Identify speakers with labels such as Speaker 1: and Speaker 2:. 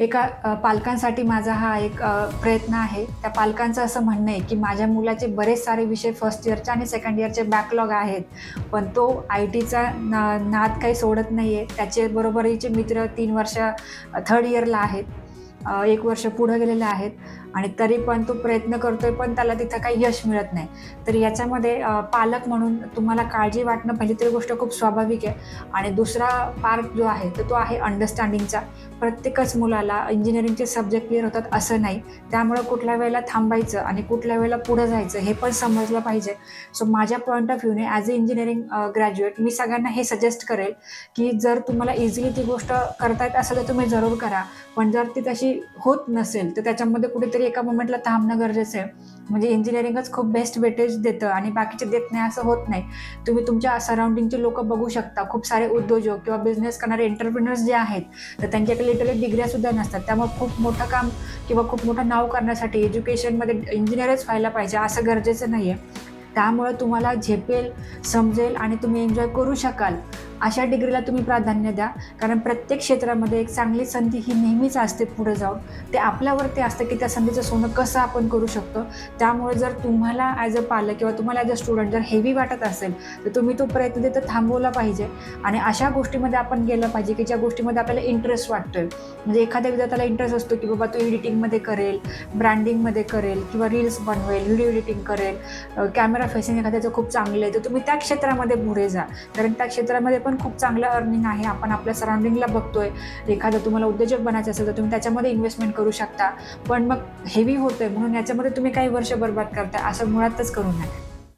Speaker 1: एका पालकांसाठी माझा हा एक प्रयत्न आहे. त्या पालकांचं असं म्हणणं आहे की माझ्या मुलाचे बरेच सारे विषय फर्स्ट इयरचे आणि सेकंड इयरचे बॅकलॉग आहेत. पण तो आय टीचा ना नाद काही सोडत नाही आहे त्याचे बरोबरीचे मित्र तीन वर्ष थर्ड इयरला आहेत. एक वर्ष पुढं गेलेले आहेत आणि तरी पण तो प्रयत्न करतोय पण त्याला तिथं काही यश मिळत नाही. तर याच्यामध्ये पालक म्हणून तुम्हाला काळजी वाटणं पहिली तरी गोष्ट खूप स्वाभाविक आहे. आणि दुसरा पार्ट जो आहे तर तो आहे अंडरस्टँडिंगचा प्रत्येकच मुलाला इंजिनिअरिंगचे सब्जेक्ट क्लिअर होतात असं नाही. त्यामुळं कुठल्या वेळेला थांबायचं आणि कुठल्या वेळेला पुढं जायचं हे पण समजलं पाहिजे. सो माझ्या पॉईंट ऑफ व्ह्यूने ॲज अ इंजिनिअरिंग ग्रॅज्युएट मी सगळ्यांना हे सजेस्ट करेल की जर तुम्हाला इझिली ती गोष्ट करता येत असेल तर तुम्ही जरूर करा. पण जर ती तशी होत नसेल तर त्याच्यामध्ये कुठेतरी एका मोमेंटला थांबणं गरजेचं आहे. म्हणजे इंजिनिअरिंगच खूप बेस्ट वेटेज देतं आणि बाकीचे देत नाही असं होत नाही. तुम्ही तुमच्या सराउंडिंगचे लोक बघू शकता. खूप सारे उद्योजक किंवा बिझनेस करणारे एंटरप्रिनर्स जे आहेत तर त्यांच्याकडे लिटरली डिग्र्यासुद्धा नसतात. त्यामुळे खूप मोठं काम किंवा खूप मोठं नाव करण्यासाठी एज्युकेशनमध्ये इंजिनियरच व्हायला पाहिजे असं गरजेचं नाही आहे त्यामुळे तुम्हाला झेपेल समजेल आणि तुम्ही एन्जॉय करू शकाल. अशा डिग्रीला तुम्ही प्राधान्य द्या. कारण प्रत्येक क्षेत्रामध्ये एक चांगली संधी ही नेहमीच असते पुढे जाऊन. ते आपल्यावरती असतं की त्या संधीचं सोनं कसं आपण करू शकतो. त्यामुळे जर तुम्हाला ॲज अ पालक किंवा तुम्हाला ॲज अ स्टुडंट जर हेवी वाटत असेल तर तुम्ही तो प्रयत्न तिथं थांबवला पाहिजे. आणि अशा गोष्टीमध्ये आपण गेलं पाहिजे की ज्या गोष्टीमध्ये आपल्याला इंटरेस्ट वाटतोय. म्हणजे एखाद्या विद्यार्थ्याला इंटरेस्ट असतो की बाबा तो एडिटिंगमध्ये करेल ब्रँडिंगमध्ये करेल किंवा रील्स बनवेल व्हिडिओ एडिटिंग करेल. कॅमेरा फेसिंग एखाद्याचं खूप चांगलं आहे तर तुम्ही त्या क्षेत्रामध्ये पुढे जा. कारण त्या क्षेत्रामध्ये पण पण खूप चांगलं अर्निंग आहे. आपण आपल्या सराउंडिंगला बघतोय. एखादं तुम्हाला उद्योजक बनायचं असेल तर तुम्ही त्याच्यामध्ये इन्व्हेस्टमेंट करू शकता. पण मग हेवी होतंय म्हणून याच्यामध्ये तुम्ही काही वर्ष बरबाद करताय असं मुळातच करू नये